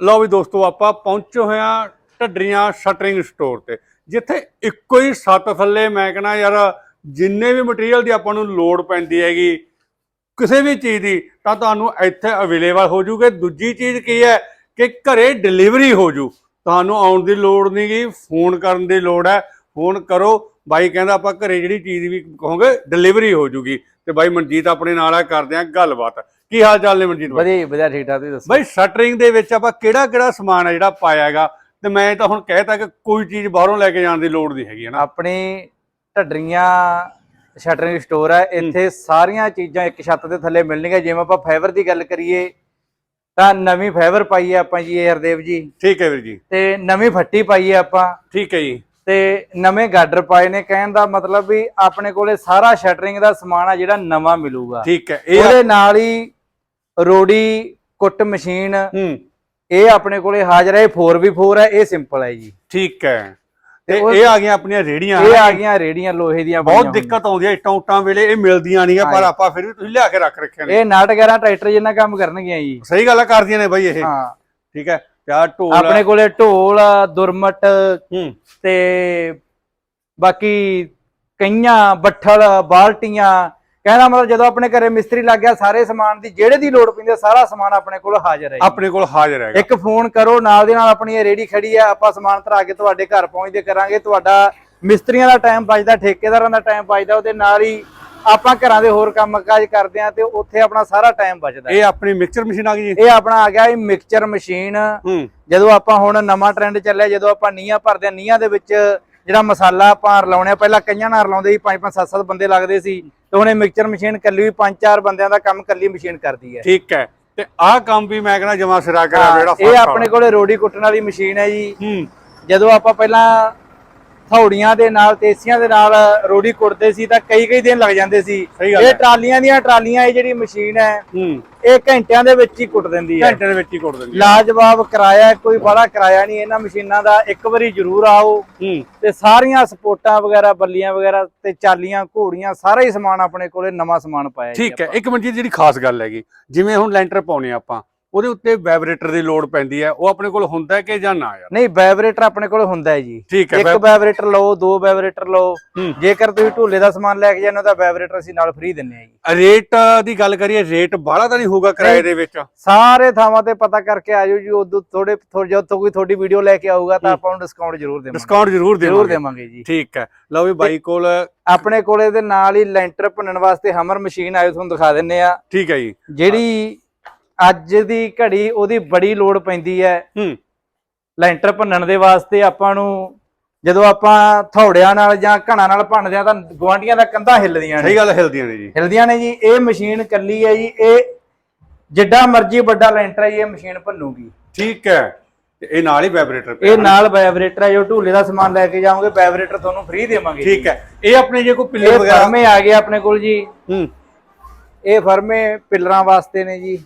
ਲਓ ਵੀ ਦੋਸਤੋ, ਆਪਾਂ ਪਹੁੰਚੇ ਹੋਏ ਆ ਢੱਡਰੀਆਂ ਸ਼ਟਰਿੰਗ ਸਟੋਰ ਤੇ। ਜਿੱਥੇ ਇੱਕੋ ਹੀ ਸੱਤ ਥੱਲੇ ਮੈਂ ਕਹਿੰਦਾ ਯਾਰ, ਜਿੰਨੇ ਵੀ ਮਟੀਰੀਅਲ ਦੀ ਆਪਾਂ ਨੂੰ ਲੋੜ ਪੈਂਦੀ ਹੈਗੀ, ਕਿਸੇ ਵੀ ਚੀਜ਼ ਦੀ, ਤਾਂ ਤੁਹਾਨੂੰ ਇੱਥੇ ਅਵੇਲੇਬਲ ਹੋ ਜੂਗੇ। ਦੂਜੀ ਚੀਜ਼ ਕੀ ਹੈ ਕਿ ਘਰੇ ਡਿਲੀਵਰੀ ਹੋ ਜੂ। ਤੁਹਾਨੂੰ ਆਉਣ ਦੀ ਲੋੜ ਨਹੀਂ ਗੀ ਫੋਨ ਕਰਨ ਦੀ ਲੋੜ ਹੈ। ਫੋਨ ਕਰੋ, ਬਾਈ ਕਹਿੰਦਾ ਆਪਾਂ ਘਰੇ ਜਿਹੜੀ ਚੀਜ਼ ਵੀ ਕਹੋਗੇ ਡਿਲੀਵਰੀ ਹੋ ਜੂਗੀ। ਤੇ ਬਾਈ ਮਨਜੀਤ ਆਪਣੇ ਨਾਲ ਆ, ਕਰਦੇ ਆ ਗੱਲਬਾਤ। ਕੀ ਹਾਲ ਚਾਲ ਨੇ ਮਨਜੀਤ ਬਾਈ? ਵਧੀਆ ਵਧੀਆ ਠੀਕ ਠਾਕ ਤੁਸੀਂ ਦੱਸੋ? ਬਾਈ ਸ਼ਟਰਿੰਗ ਦੇ ਵਿੱਚ ਆਪਾਂ ਕਿਹੜਾ ਕਿਹੜਾ ਸਮਾਨ ਹੈ ਜਿਹੜਾ ਪਾਇਆ ਹੈਗਾ? ਤੇ ਮੈਂ ਤਾਂ ਹੁਣ ਕਹਿਤਾ ਕਿ ਕੋਈ ਚੀਜ਼ ਬਾਹਰੋਂ ਲੈ ਕੇ ਜਾਣ ਦੀ ਲੋੜ ਨਹੀਂ ਹੈਗੀ ਹੈ ਨਾ? ਆਪਣੀ ਢੱਡਰੀਆਂ ਸ਼ਟਰਿੰਗ ਸਟੋਰ ਹੈ। ਇੱਥੇ ਸਾਰੀਆਂ ਚੀਜ਼ਾਂ ਇੱਕ ਛੱਤ ਦੇ ਥੱਲੇ ਮਿਲਣਗੀਆਂ। ਜਿਵੇਂ ਆਪਾਂ ਫਾਈਬਰ ਦੀ ਗੱਲ ਕਰੀਏ ਤਾਂ ਨਵੀਂ ਫਾਈਬਰ ਪਾਈ ਹੈ ਆਪਾਂ ਜੀ ਹਰਦੇਵ ਜੀ। ਠੀਕ ਹੈ ਵੀਰ ਜੀ। ਤੇ ਨਵੀਂ ਫੱਟੀ ਪਾਈ ਹੈ ਆਪਾਂ। ਠੀਕ ਹੈ ਜੀ। ਤੇ ਨਵੇਂ ਗਾਡਰ ਪਾਏ ਨੇ ਕਹਿਣ ਦਾ ਮਤਲਬ ਵੀ ਆਪਣੇ ਕੋਲੇ ਸਾਰਾ ਸ਼ਟਰਿੰਗ ਦਾ ਸਮਾਨ ਆ ਜਿਹੜਾ ਨਵਾਂ ਮਿਲੂਗਾ। ਠੀਕ ਹੈ ਇਹ ਉਹਦੇ ਨਾਲ ਹੀ ਰੋੜੀ ਕੁੱਟ ਮਸ਼ੀਨ ਹੂੰ। ਇਹ ਆਪਣੇ ਕੋਲੇ ਹਾਜ਼ਰ ਹੈ ਇਹ 4v4 ਹੈ ਇਹ ਸਿੰਪਲ ਹੈ ਜੀ। ਠੀਕ ਹੈ। ਤੇ ਇਹ ਆ ਗਈਆਂ ਆਪਣੀਆਂ ਰੇੜੀਆਂ ਇਹ ਆ ਗਈਆਂ ਰੇੜੀਆਂ ਲੋਹੇ ਦੀਆਂ ਬਹੁਤ ਦਿੱਕਤ ਆਉਂਦੀ ਹੈ ਇੱਟਾਂ ਉੱਟਾਂ ਵੇਲੇ ਇਹ ਮਿਲਦੀਆਂ ਨਹੀਂ ਆ ਪਰ। ਆਪਾਂ ਫਿਰ ਵੀ ਤੁਸੀਂ ਲਿਆ ਕੇ ਰੱਖ ਰੱਖਿਆ ਨੇ। ਇਹ ਨਾਟ 11 ਟਰੈਕਟਰ ਜਿੰਨਾ ਕੰਮ ਕਰਨਗੀਆਂ ਜੀ। ਸਹੀ ਗੱਲ ਆ ਕਰਦੀਆਂ ਨੇ ਬਾਈ ਇਹ। ਹਾਂ। ਠੀਕ ਹੈ ਤੇ ਢੋਲ ਆਪਣੇ ਕੋਲੇ ਢੋਲ ਦੁਰਮਟ ਤੇ ਬਾਕੀ ਕਈਆਂ ਬੱਠਲ ਬਾਲਟੀਆਂ ਕਹਿੰਦਾ ਮਤਲਬ ਜਦੋਂ ਆਪਣੇ ਘਰੇ ਮਿਸਤਰੀ ਲੱਗ ਗਿਆ ਸਾਰੇ ਸਮਾਨ ਦੀ ਜਿਹੜੇ ਦੀ ਲੋੜ ਪੈਂਦੀ ਹੈ ਸਾਰਾ ਸਮਾਨ ਆਪਣੇ ਕੋਲ ਹਾਜ਼ਰ ਹੈ। ਆਪਣੇ ਕੋਲ ਹਾਜ਼ਰ ਹੈਗਾ। ਇੱਕ ਫੋਨ ਕਰੋ ਨਾਲ ਦੇ ਨਾਲ ਆਪਣੀ ਇਹ ਰੇੜੀ ਖੜੀ ਹੈ ਆਪਾਂ ਸਮਾਨ ਧਰਾ ਕੇ ਤੁਹਾਡੇ ਘਰ ਪਹੁੰਚਦੇ ਕਰਾਂਗੇ। ਤੁਹਾਡਾ ਮਿਸਤਰੀਆਂ ਦਾ ਟਾਈਮ ਬਚਦਾ ਠੇਕੇਦਾਰਾਂ ਦਾ ਟਾਈਮ ਬਚਦਾ ਉਹਦੇ ਨਾਲ ਹੀ ਆਪਾਂ ਘਰਾਂ ਦੇ ਹੋਰ ਕੰਮ ਕਾਜ ਕਰਦੇ ਆ ਤੇ ਉੱਥੇ ਆਪਣਾ ਸਾਰਾ ਟਾਈਮ ਬਚਦਾ। ਇਹ ਆਪਣੀ ਮਿਕਸਚਰ ਮਸ਼ੀਨ ਆ ਗਈ ਜੀ? ਇਹ ਆਪਣਾ ਆ ਗਿਆ ਇਹ ਮਿਕਸਚਰ ਮਸ਼ੀਨ ਜਦੋਂ ਆਪਾਂ ਹੁਣ ਨਵਾਂ ਟ੍ਰੈਂਡ ਚੱਲਿਆ ਜਦੋਂ ਆਪਾਂ ਨੀਹਾਂ ਭਰਦੇ ਆ ਨੀਹਾਂ ਦੇ ਵਿੱਚ ਜਿਹੜਾ ਮਸਾਲਾ ਆਪਾਂ ਰਲਾਉਣੇ ਪਹਿਲਾਂ ਕਈਆਂ ਨਾਲ ਰਲਾਉਂਦੇ ਸੀ ਪੰਜ ਪੰਜ ਸੱਤ ਸੱਤ ਬੰਦੇ ਲੱਗਦੇ ਸੀ। ਤੇ ਹੁਣ ਇਹ ਮਿਕਸਚਰ ਮਸ਼ੀਨ ਕੱਲੀ ਵੀ ਪੰਜ ਚਾਰ ਬੰਦਿਆਂ ਦਾ ਕੰਮ ਕੱਲੀ ਮਸ਼ੀਨ ਕਰਦੀ ਹੈ। ਠੀਕ ਹੈ। ਤੇ ਆਹ ਕੰਮ ਵੀ ਮੈਂ ਕਹਿੰਦਾ ਜਮਾ ਸਿਰਾ ਕਰਾ ਜਿਹੜਾ ਇਹ ਆਪਣੇ ਕੋਲੇ ਰੋੜੀ ਕੁੱਟਣ ਵਾਲੀ ਮਸ਼ੀਨ ਹੈ ਜੀ। ਜਦੋਂ ਆਪਾਂ ਪਹਿਲਾਂ ਥੌੜੀਆਂ ਦੇ ਨਾਲ ਤੇਸੀਆਂ ਦੇ ਨਾਲ ਰੋੜੀ ਕੁੱਟਦੇ ਸੀ ਤਾਂ ਕਈ ਕਈ ਦਿਨ ਲੱਗ ਜਾਂਦੇ ਸੀ ਇਹ। ਟਰਾਲੀਆਂ ਦੀਆਂ ਟਰਾਲੀਆਂ ਇਹ ਜਿਹੜੀ ਮਸ਼ੀਨ ਹੈ ਇਹ ਘੰਟਿਆਂ ਦੇ ਵਿੱਚ ਹੀ ਕੁੱਟ ਦਿੰਦੀ ਹੈ ਘੰਟੇ ਦੇ ਵਿੱਚ ਹੀ ਕੁੱਟ ਦਿੰਦੀ ਹੈ। ਲਾਜਵਾਬ ਕਿਰਾਇਆ ਕੋਈ ਬੜਾ ਕਿਰਾਇਆ ਨਹੀਂ ਇਹਨਾਂ ਮਸ਼ੀਨਾਂ ਦਾ ਇੱਕ ਵਾਰੀ ਜ਼ਰੂਰ ਆਓ ਤੇ ਸਾਰੀਆਂ ਸਪੋਰਟਾਂ ਵਗੈਰਾ ਬੱਲੀਆਂ ਵਗੈਰਾ ਤੇ ਚਾਲੀਆਂ ਘੋੜੀਆਂ ਸਾਰਾ ਹੀ ਸਮਾਨ ਆਪਣੇ ਕੋਲੇ ਨਵਾਂ ਸਮਾਨ ਪਾਇਆ ਠੀਕ ਹੈ। ਇੱਕ ਮਿੰਟ ਜਿਹੜੀ ਖਾਸ ਗੱਲ ਹੈਗੀ ਜਿਵੇਂ ਹੁਣ ਲੈਂਟਰ ਪਾਉਣੇ ਆਪਾਂ ਉਹਦੇ ਉੱਤੇ ਵਾਈਬ੍ਰੇਟਰ ਦੀ ਲੋੜ ਪੈਂਦੀ ਹੈ ਉਹ ਆਪਣੇ ਕੋਲ ਹੁੰਦਾ ਕਿ ਜਾਂ ਨਾ ਯਾਰ? ਨਹੀਂ ਵਾਈਬ੍ਰੇਟਰ ਆਪਣੇ ਕੋਲ ਹੁੰਦਾ ਹੈ ਜੀ। ਠੀਕ ਹੈ ਇੱਕ ਵਾਈਬ੍ਰੇਟਰ ਲਓ ਦੋ ਵਾਈਬ੍ਰੇਟਰ ਲਓ। ਹੂੰ। ਜੇਕਰ ਤੁਸੀਂ ਢੋਲੇ ਦਾ ਸਮਾਨ ਲੈ ਕੇ ਜਾਂਦੇ ਹੋ ਤਾਂ ਵਾਈਬ੍ਰੇਟਰ ਅਸੀਂ ਨਾਲ ਫ੍ਰੀ ਦਿੰਨੇ ਆ ਜੀ। ਰੇਟ ਦੀ ਗੱਲ ਕਰੀਏ ਰੇਟ ਬਾਹਲਾ ਤਾਂ ਨਹੀਂ ਹੋਊਗਾ ਕਿਰਾਏ ਦੇ ਵਿੱਚ। ਸਾਰੇ ਥਾਵਾਂ ਤੇ ਪਤਾ ਕਰਕੇ ਆਜੋ ਜੀ ਉਦੋਂ ਥੋੜੇ ਥੋੜੇ ਜਦੋਂ ਤੋਂ ਕੋਈ ਤੁਹਾਡੀ ਵੀਡੀਓ ਲੈ ਕੇ ਆਊਗਾ ਤਾਂ ਆਪਾਂ ਨੂੰ ਡਿਸਕਾਊਂਟ ਜ਼ਰੂਰ ਦੇਵਾਂਗੇ। ਡਿਸਕਾਊਂਟ ਜ਼ਰੂਰ ਜ਼ਰੂਰ ਦੇਵਾਂਗੇ। ਦੇਵਾਂਗੇ ਜੀ। ਠੀਕ ਹੈ। ਲਓ ਵੀ ਬਾਈ ਕੋਲ ਆਪਣੇ ਕੋਲੇ ਦੇ ਨਾਲ ਹੀ ਲੈਂਟਰ ਭੰਨਣ ਵਾਸਤੇ ਹਮਰ ਮਸ਼ੀਨ ਆਇਓ ਤੁਹਾਨੂੰ ਦਿਖਾ ਦਿੰਨੇ ਆ ਠੀਕ ਹੈ ਜੀ। ਜਿਹੜੀ ਅੱਜ ਦੀ ਘੜੀ ਉਹਦੀ ਬੜੀ ਲੋੜ ਪੈਂਦੀ ਹੈ। ਹੂੰ। ਲੈਂਟਰ ਭੰਨਣ ਦੇ ਵਾਸਤੇ ਆਪਾਂ ਨੂੰ ਜਦੋਂ ਆਪਾਂ ਥੌੜਿਆਂ ਨਾਲ ਜਾਂ ਘਣਾ ਨਾਲ ਭੰਨਦੇ ਆ ਤਾਂ ਗਵਾਂਡੀਆਂ ਦਾ ਕੰਧਾਂ ਹਿੱਲਦੀਆਂ ਨੇ। ਸਹੀ ਗੱਲ ਹਿਲਦੀਆਂ ਨੇ ਜੀ। ਹਿੱਲਦੀਆਂ ਨੇ ਜੀ ਇਹ ਮਸ਼ੀਨ ਕੱਲੀ ਹੈ ਜੀ ਇਹ ਜਿੱਡਾ ਮਰਜ਼ੀ ਵੱਡਾ ਲੈਂਟਰ ਹੈ ਜੀ, ਇਹ ਮਸ਼ੀਨ ਭੰਨੂਗੀ। ਠੀਕ ਹੈ ਤੇ ਇਹ ਨਾਲ ਹੀ ਵਾਈਬ੍ਰੇਟਰ ਇਹ ਨਾਲ ਵਾਈਬ੍ਰੇਟਰ ਹੈ ਜੋ ਢੂਲੇ ਦਾ ਸਮਾਨ ਲੈ ਕੇ ਜਾਓਗੇ ਵਾਈਬ੍ਰੇਟਰ ਤੁਹਾਨੂੰ ਫ੍ਰੀ ਦੇਵਾਂਗੇ ਜੀ। ਠੀਕ ਹੈ ਇਹ ਆਪਣੇ ਜੇ ਕੋਈ ਇਹ ਵਗੈਰਾ? ਫਰਮੇ ਆ ਗਏ ਆਪਣੇ ਕੋਲ ਜੀ। ਹੂੰ। ਇਹ ਫਰਮੇ ਪਿੱਲਰਾਂ ਵਾਸਤੇ ਨੇ ਜੀ।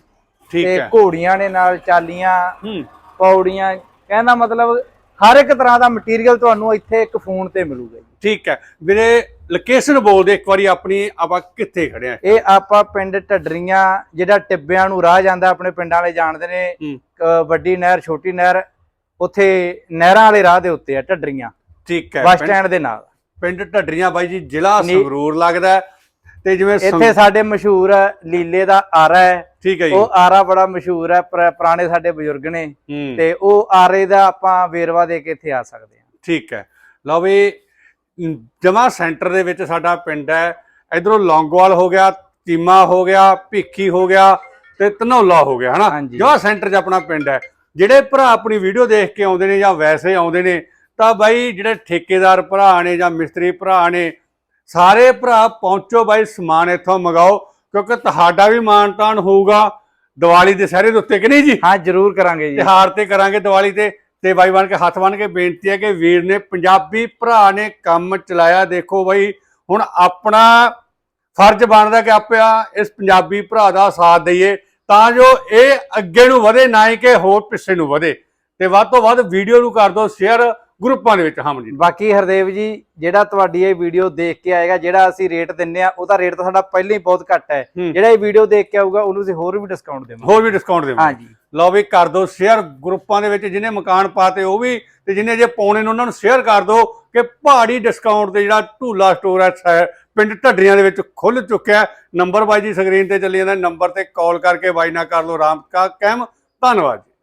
ਠੀਕ ਹੈ। ਘੋੜੀਆਂ ਨੇ ਨਾਲ ਚਾਲੀਆਂ ਹੂੰ। ਪੌੜੀਆਂ ਕਹਿੰਦਾ ਮਤਲਬ ਹਰ ਇੱਕ ਤਰ੍ਹਾਂ ਦਾ ਮਟੀਰੀਅਲ ਤੁਹਾਨੂੰ ਇੱਥੇ ਇੱਕ ਫੋਨ ਤੇ ਮਿਲੂਗਾ ਜੀ। ਠੀਕ ਹੈ। ਵੀਰੇ ਲੋਕੇਸ਼ਨ ਬੋਲ ਦੇ ਇੱਕ ਵਾਰੀ ਆਪਣੀ ਆਪਾਂ ਕਿੱਥੇ ਖੜੇ ਆ? ਇਹ ਆਪਾਂ ਪਿੰਡ ਢੱਡਰੀਆਂ ਜਿਹੜਾ ਟਿੱਬਿਆਂ ਨੂੰ ਰਾਹ ਜਾਂਦਾ ਆਪਣੇ ਪਿੰਡਾਂ ਵਾਲੇ ਜਾਣਦੇ ਨੇ। ਹੂੰ। ਅਹ ਵੱਡੀ ਨਹਿਰ ਛੋਟੀ ਨਹਿਰ ਉੱਥੇ ਨਹਿਰਾਂ ਵਾਲੇ ਰਾਹ ਦੇ ਉੱਤੇ ਆ ਢੱਡਰੀਆਂ। ਠੀਕ ਹੈ। ਬੱਸ ਪਿੰਡ- ਸਟੈਂਡ ਦੇ ਨਾਲ। ਪਿੰਡ ਢੱਡਰੀਆਂ ਬਾਈ ਜੀ ਜ਼ਿਲ੍ਹਾ ਨੀ- ਸੰਗਰੂਰ ਲੱਗਦਾ ਹੈ। ਤੇ ਜਿਵੇਂ ਇੱਥੇ ਸਾਡੇ ਮਸ਼ਹੂਰ ਲੀਲੇ ਦਾ ਆਰਾ ਹੈ। ਠੀਕ ਹੈ ਜੀ। ਉਹ ਆਰਾ ਬੜਾ ਮਸ਼ਹੂਰ ਹੈ ਪੁਰਾ- ਪੁਰਾਣੇ ਸਾਡੇ ਬਜ਼ੁਰਗ ਨੇ। ਹੂੰ। ਤੇ ਉਹ ਆਰੇ ਦਾ ਆਪਾਂ ਵੇਰਵਾ ਦੇ ਕੇ ਇੱਥੇ ਆ ਸਕਦੇ ਹਾਂ। ਠੀਕ ਹੈ। ਲਓ ਵੀ ਜਮਾ ਸੈਂਟਰ ਦੇ ਵਿੱਚ ਸਾਡਾ ਪਿੰਡ ਹੈ। ਇਧਰੋਂ ਲੌਂਗੋਵਾਲ ਹੋ ਗਿਆ ਚੀਮਾ ਹੋ ਗਿਆ ਭਿੱਖੀ ਹੋ ਗਿਆ ਤੇ ਧਨੌਲਾ ਹੋ ਗਿਆ ਹਨਾ। ਜਮਾ ਸੈਂਟਰ 'ਚ ਆਪਣਾ ਪਿੰਡ ਹੈ। ਜਿਹੜੇ ਭਰਾ ਆਪਣੀ ਵੀਡੀਓ ਦੇਖ ਕੇ ਆਉਂਦੇ ਨੇ ਜਾਂ ਵੈਸੇ ਆਉਂਦੇ ਨੇ ਤਾਂ ਬਾਈ ਜਿਹੜੇ ਠੇਕੇਦਾਰ ਭਰਾ ਨੇ ਜਾਂ ਮਿਸਤਰੀ ਭਰਾ ਨੇ ਸਾਰੇ ਭਰਾ ਪਹੁੰਚੋ ਬਾਈ ਸਮਾਨ ਇੱਥੋਂ ਮੰਗਾਓ ਕਿਉਂਕਿ ਤੁਹਾਡਾ ਵੀ ਮਾਣ ਤਾਣ ਹੋਊਗਾ। ਦੀਵਾਲੀ ਦੇ ਸਾਰੇ ਦੇ ਉੱਤੇ ਕਿ ਨਹੀਂ ਜੀ? ਹਾਂ ਜ਼ਰੂਰ ਕਰਾਂਗੇ ਜੀ। ਤਿਹਾਰ ਤੇ ਕਰਾਂਗੇ ਦੀਵਾਲੀ ਤੇ। ਤੇ ਬਾਈ ਬਣ ਕੇ ਹੱਥ ਬਣ ਕੇ ਬੇਨਤੀ ਹੈ ਕਿ ਵੀਰ ਨੇ ਪੰਜਾਬੀ ਭਰਾ ਨੇ ਕੰਮ ਚਲਾਇਆ। ਦੇਖੋ ਬਾਈ ਹੁਣ ਆਪਣਾ ਫਰਜ਼ ਬਣਦਾ ਕਿ ਆਪਾਂ ਇਸ ਪੰਜਾਬੀ ਭਰਾ ਦਾ ਸਾਥ ਦਈਏ ਤਾਂ ਜੋ ਇਹ ਅੱਗੇ ਨੂੰ ਵਧੇ ਨਾ ਹੀ ਕਿ ਹੋਰ ਪਿੱਛੇ ਨੂੰ ਵਧੇ। ਤੇ ਵੱਧ ਤੋਂ ਵੱਧ ਵੀਡੀਓ ਨੂੰ ਕਰ ਦਿਓ ਸ਼ੇਅਰ ਗਰੁੱਪਾਂ ਦੇ ਵਿੱਚ ਹਾਂ ਜੀ ਬਾਕੀ ਹਰਦੇਵ ਜੀ ਜਿਹੜਾ ਤੁਹਾਡੀ ਇਹ ਵੀਡੀਓ ਦੇਖ ਕੇ ਆਏਗਾ ਜਿਹੜਾ ਅਸੀਂ ਰੇਟ ਦਿੰਨੇ ਆ ਉਹਦਾ ਰੇਟ ਤਾਂ ਸਾਡਾ ਪਹਿਲਾਂ ਹੀ ਬਹੁਤ ਘੱਟ ਹੈ। ਜਿਹੜਾ ਇਹ ਵੀਡੀਓ ਦੇਖ ਕੇ ਆਊਗਾ ਉਹਨੂੰ ਅਸੀਂ ਹੋਰ ਵੀ ਡਿਸਕਾਊਂਟ ਦੇਵਾਂਗੇ। ਹੋਰ ਵੀ ਡਿਸਕਾਊਂਟ ਦੇਵਾਂਗੇ। ਹਾਂਜੀ। ਲਓ ਵੀ ਕਰ ਦਿਓ ਸ਼ੇਅਰ ਗਰੁੱਪਾਂ ਦੇ ਵਿੱਚ ਜਿਹਨੇ ਮਕਾਨ ਪਾਤੇ ਉਹ ਵੀ ਤੇ ਜਿਹਨੇ ਜੇ ਪਾਉਣੇ ਨੇ ਉਹਨਾਂ ਨੂੰ ਸ਼ੇਅਰ ਕਰ ਦਿਓ ਕਿ ਪਹਾੜੀ ਡਿਸਕਾਊਂਟ ਤੇ ਜਿਹੜਾ ਢੂਲਾ ਸਟੋਰ ਹੈ ਪਿੰਡ ਢੱਡਰੀਆਂ ਦੇ ਵਿੱਚ ਖੁੱਲ ਚੁੱਕਿਆ ਨੰਬਰ ਬਾਈ ਜੀ ਸਕਰੀਨ ਤੇ ਚੱਲੀ ਜਾਂਦਾ ਨੰਬਰ ਤੇ ਕਾਲ ਕਰਕੇ ਬਾਈ ਨਾਲ ਕਰ ਲਓ। ਰਾਮ ਕਾ ਕਹਿਮ ਧੰਨਵਾਦ